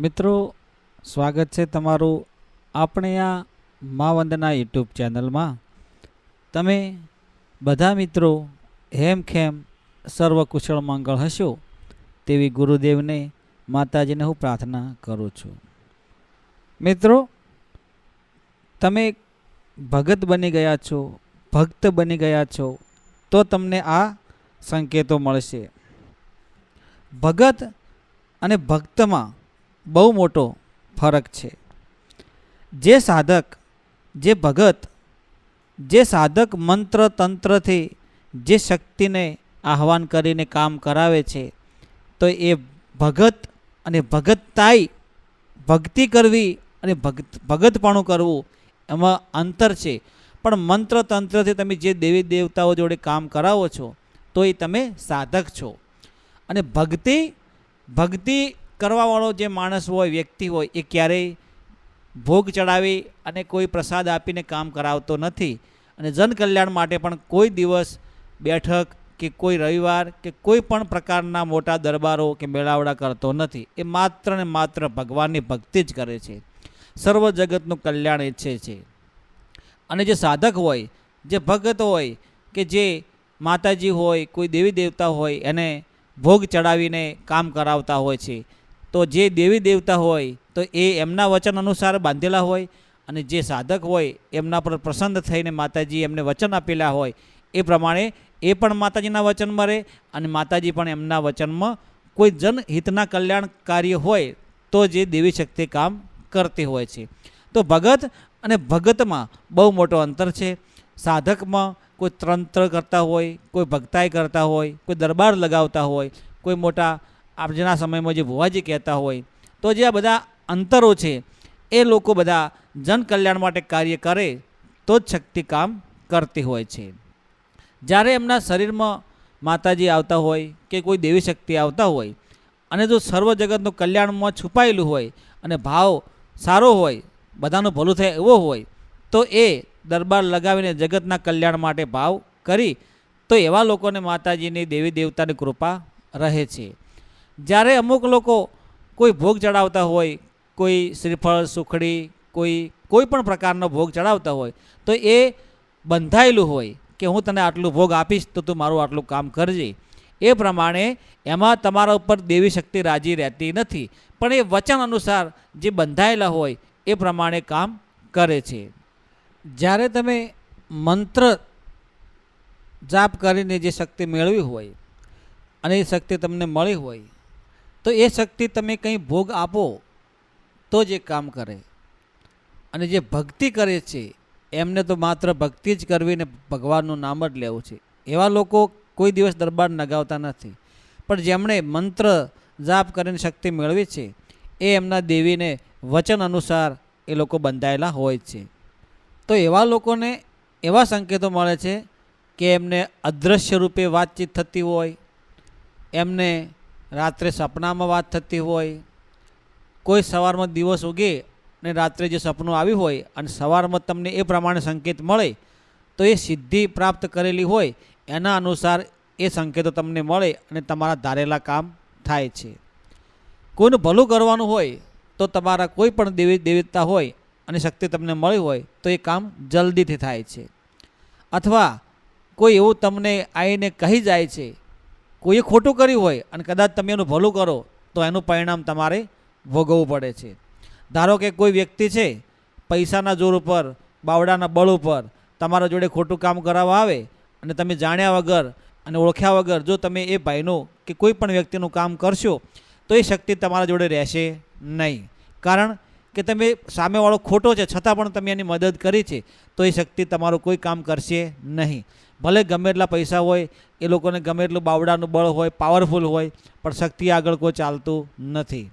મિત્રો, સ્વાગત છે તમારું આપણે આ મા વંદના યુટ્યુબ ચેનલમાં. તમે બધા મિત્રો હેમખેમ સર્વ કુશળ મંગળ હશો તેવી ગુરુદેવને માતાજીને હું પ્રાર્થના કરું છું. મિત્રો, તમે ભગત બની ગયા છો, ભક્ત બની ગયા છો, તો તમને આ સંકેતો મળશે. ભગત અને ભક્તમાં બહુ મોટો ફરક છે. જે સાધક, જે ભગત, જે સાધક મંત્ર તંત્રથી જે શક્તિને આહવાન કરીને કામ કરાવે છે, તો એ ભગત અને ભગતતાઈ ભક્તિ કરવી અને ભગત, ભગતપણું કરવું એમાં અંતર છે. પણ મંત્ર તંત્રથી તમે જે દેવી દેવતાઓ જોડે કામ કરાવો છો, તો એ તમે સાધક છો. અને ભક્તિ ભક્તિ કરવાવાળો જે માણસ હોય, વ્યક્તિ હોય, એ ક્યારેય ભોગ ચડાવી અને કોઈ પ્રસાદ આપીને કામ કરાવતો નથી. અને જનકલ્યાણ માટે પણ કોઈ દિવસ બેઠક કે કોઈ રવિવાર કે કોઈ પણ પ્રકારના મોટા દરબારો કે મેળાવડા કરતો નથી. એ માત્ર ને માત્ર ભગવાનની ભક્તિ જ કરે છે. સર્વ જગતનું કલ્યાણ ઈચ્છે છે. અને જે સાધક હોય, જે ભગત હોય કે જે માતાજી હોય, કોઈ દેવી દેવતા હોય, એને ભોગ ચડાવીને કામ કરાવતા હોય છે. તો જે દેવી દેવતા હોય, તો એ એમના વચન અનુસાર બાંધેલા હોય અને જે સાધક હોય, એમના પર પ્રસન્ન થઈને માતાજી એમને વચન આપેલા હોય, એ પ્રમાણે એ પણ માતાજીના વચનમાં રહે અને માતાજી પણ એમના વચનમાં કોઈ જનહિતના કલ્યાણ કાર્ય હોય, તો જે દેવી શક્તિ કામ કરતી હોય છે. તો ભગત અને ભગતમાં બહુ મોટો અંતર છે. સાધકમાં કોઈ તંત્ર કરતા હોય, કોઈ ભક્તાઈ કરતા હોય, કોઈ દરબાર લગાવતા હોય, કોઈ મોટા આજના સમયમાં જે ભુવાજી કહેતા હોય, તો જે આ બધા અંતરો છે, એ લોકો બધા જનકલ્યાણ માટે કાર્ય કરે, તો જ શક્તિ કામ કરતી હોય છે. જ્યારે એમના શરીરમાં માતાજી આવતા હોય કે કોઈ દેવી શક્તિ આવતા હોય, અને જો સર્વ જગતનું કલ્યાણમાં છુપાયેલું હોય, અને ભાવ સારો હોય, બધાનું ભલું થાય એવો હોય, તો એ દરબાર લગાવીને જગતના કલ્યાણ માટે ભાવ કરી, તો એવા લોકોને માતાજીની દેવી દેવતાની કૃપા રહે છે. જ્યારે અમુક લોકો કોઈ ભોગ ચડાવતા હોય, કોઈ શ્રીફળ, સુખડી, કોઈ કોઈ પણ પ્રકારનો ભોગ ચડાવતા હોય, તો એ બંધાયેલું હોય કે હું તને આટલું ભોગ આપીશ તો તું મારું આટલું કામ કરજે. એ પ્રમાણે એમાં તમારા ઉપર દેવી શક્તિ રાજી રહેતી નથી. પણ એ વચન અનુસાર જે બંધાયેલા હોય એ પ્રમાણે કામ કરે છે. જ્યારે તમે મંત્ર જાપ કરીને જે શક્તિ મેળવી હોય અને એ શક્તિ તમને મળી હોય તો એ શક્તિ તમે કંઈ ભોગ આપો, તો જ એ કામ કરે. અને જે ભક્તિ કરે છે, એમને તો માત્ર ભક્તિ જ કરવી ને ભગવાનનું નામ જ લેવું છે. એવા લોકો કોઈ દિવસ દરબાર નગાવતા નથી. પણ જેમણે મંત્ર જાપ કરીને શક્તિ મેળવી છે, એ એમના દેવીને વચન અનુસાર એ લોકો બંધાયેલા હોય છે. તો એવા લોકોને એવા સંકેતો મળે છે કે એમને અદૃશ્ય રૂપે વાતચીત થતી હોય, એમને રાત્રે સપનામાં વાત થતી હોય, કોઈ સવારમાં દિવસ ઉગે ને રાત્રે જે સપનું આવ્યું હોય અને સવારમાં તમને એ પ્રમાણે સંકેત મળે, તો એ સિદ્ધિ પ્રાપ્ત કરેલી હોય, એના અનુસાર એ સંકેતો તમને મળે અને તમારા ધારેલા કામ થાય છે. કોઈનું ભલું કરવાનું હોય, તો તમારા કોઈ પણ દેવી દેવતા હોય અને શક્તિ તમને મળી હોય, તો એ કામ જલ્દીથી થાય છે. અથવા કોઈ એવું તમને આવીને કહી જાય છે કોઈએ ખોટું કર્યું હોય અને કદાચ તમે એનું ભલું કરો, તો એનું પરિણામ તમારે ભોગવવું પડે છે. ધારો કે કોઈ વ્યક્તિ છે, પૈસાના જોર ઉપર બાવડાના બળ ઉપર, તમારા જોડે ખોટું કામ કરાવવા આવે અને તમે જાણ્યા વગર અને ઓળખ્યા વગર જો તમે એ ભાઈનું કે કોઈ પણ વ્યક્તિનું કામ કરશો, તો એ શક્તિ તમારા જોડે રહેશે નહીં. કારણ કે તમે સામેવાળો ખોટો છે, છતાં પણ તમે એની મદદ કરી છે, તો એ શક્તિ તમારું કોઈ કામ કરશે નહીં. ભલે ગમે એટલા પૈસા હોય, એ લોકોને ગમે એટલું બાવડાનું બળ હોય પાવરફુલ હોય, પણ શક્તિ આગળ કોઈ ચાલતું નથી.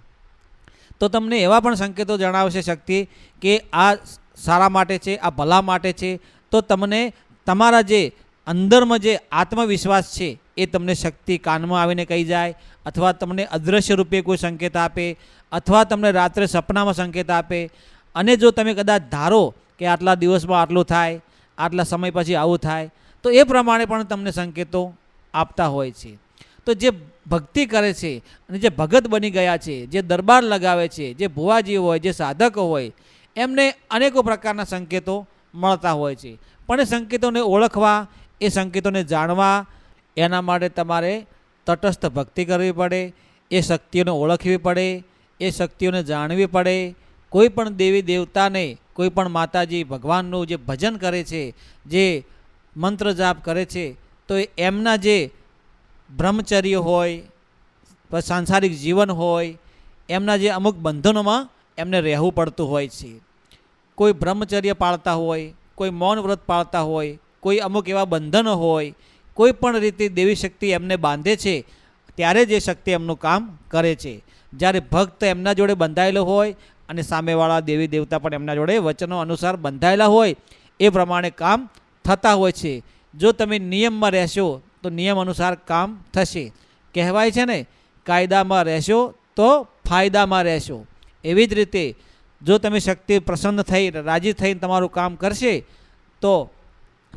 તો તમને એવા પણ સંકેતો જણાવશે શક્તિ કે આ સારા માટે છે, આ ભલા માટે છે, તો તમને તમારા જે અંદરમાં જે આત્મવિશ્વાસ છે, એ તમને શક્તિ કાનમાં આવીને કહી જાય, અથવા તમને અદૃશ્ય રૂપે કોઈ સંકેત આપે, અથવા તમને રાત્રે સપનામાં સંકેત આપે. અને જો તમે કદાચ ધારો કે આટલા દિવસમાં આટલું થાય, આટલા સમય પછી આવું થાય તો એ પ્રમાણે પણ તમને સંકેતો આપતા હોય છે. તો જે ભક્તિ કરે છે અને જે ભગત બની ગયા છે, જે દરબાર લગાવે છે, જે ભુવાજી હોય, જે સાધકો હોય, એમને અનેકો પ્રકારના સંકેતો મળતા હોય છે. પણ એ સંકેતોને ઓળખવા, એ સંકેતોને જાણવા, એના માટે તમારે તટસ્થ ભક્તિ કરવી પડે, એ શક્તિઓને ઓળખવી પડે, એ શક્તિઓને જાણવી પડે. કોઈ પણ દેવી દેવતાને, કોઈ પણ માતાજી ભગવાનનું જે ભજન કરે છે, જે મંત્ર જાપ કરે છે, તો એમના જે બ્રહ્મચર્ય હોય સાંસારિક જીવન હોય, એમના જે અમુક બંધનોમાં એમને રહેવું પડતું હોય છે. કોઈ બ્રહ્મચર્ય પાળતા હોય, કોઈ મૌન વ્રત પાળતા હોય, કોઈ અમુક એવા બંધનો હોય, કોઈ પણ રીતે દેવી શક્તિ એમને બાંધે છે, ત્યારે જ એ શક્તિ એમનું કામ કરે છે. જ્યારે ભક્ત એમના જોડે બંધાયેલો હોય અને સામેવાળા દેવી દેવતા પણ એમના જોડે વચનો અનુસાર બંધાયેલા હોય, એ પ્રમાણે કામ થતા હોય છે. જો તમે નિયમમાં રહેશો, તો નિયમ અનુસાર કામ થશે. કહેવાય છે ને, કાયદામાં રહેશો, તો ફાયદામાં રહેશો. એવી જ રીતે, જો તમે શક્તિ પ્રસન્ન થઈ, રાજી થઈને તમારું કામ કરશે, તો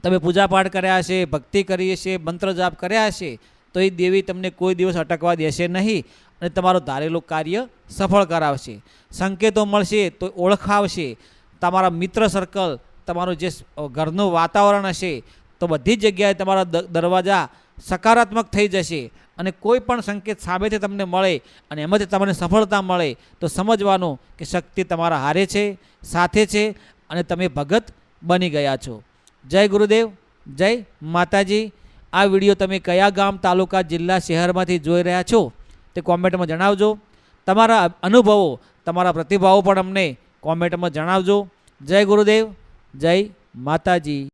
તમે પૂજાપાઠ કર્યા હશે, ભક્તિ કરી હશે, મંત્ર જાપ કર્યા હશે, તો એ દેવી તમને કોઈ દિવસ અટકવા દેશે નહીં અને તમારું ધારેલું કાર્ય સફળ કરાવશે. સંકેતો મળશે, તો ઓળખાવશે. તમારા મિત્ર સર્કલ તમારું જે ઘરનું વાતાવરણ હશે, તો બધી જગ્યાએ તમારા દરવાજા સકારાત્મક થઈ જશે અને કોઈ પણ સંકેત સામેથી તમને મળે અને એમાંથી તમને સફળતા મળે, તો સમજવાનું કે શક્તિ તમારા હારે છે, સાથે છે અને તમે ભગત બની ગયા છો. જય ગુરુદેવ, જય માતાજી. આ વીડિયો તમે કયા ગામ, તાલુકા, જિલ્લા, શહેરમાંથી જોઈ રહ્યા છો તે કોમેન્ટમાં જણાવજો. તમારા અનુભવો, તમારા પ્રતિભાવો પણ અમને કોમેન્ટમાં જણાવજો. જય ગુરુદેવ. જય માતાજી.